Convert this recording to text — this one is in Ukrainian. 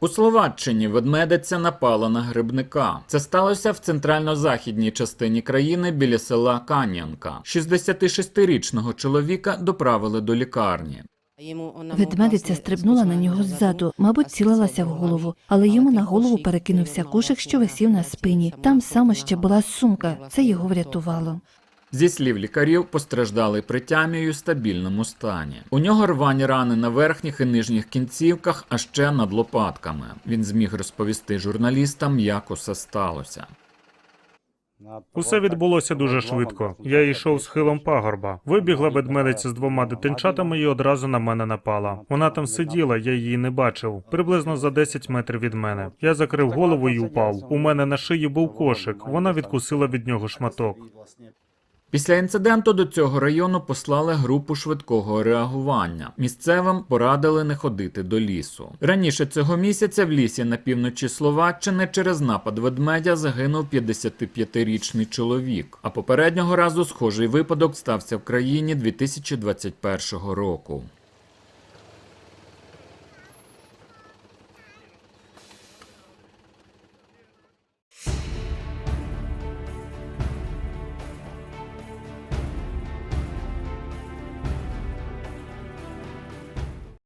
У Словаччині ведмедиця напала на грибника. Це сталося в центрально-західній частині країни біля села Кан'янка. 66-річного чоловіка доправили до лікарні. Ведмедиця стрибнула на нього ззаду, мабуть, цілилася в голову, але йому на голову перекинувся кошик, що висів на спині. Там саме ще була сумка. Це його врятувало. Зі слів лікарів, постраждалий при тямі і у стабільному стані. У нього рвані рани на верхніх і нижніх кінцівках, а ще над лопатками. Він зміг розповісти журналістам, як усе сталося. Усе відбулося дуже швидко. Я йшов схилом пагорба. Вибігла ведмедиця з двома дитинчатами і одразу на мене напала. Вона там сиділа, я її не бачив. Приблизно за 10 метрів від мене. Я закрив голову і упав. У мене на шиї був кошик. Вона відкусила від нього шматок. Після інциденту до цього району послали групу швидкого реагування. Місцевим порадили не ходити до лісу. Раніше цього місяця в лісі на півночі Словаччини через напад ведмедя загинув 55-річний чоловік. А попереднього разу схожий випадок стався в країні 2021 року.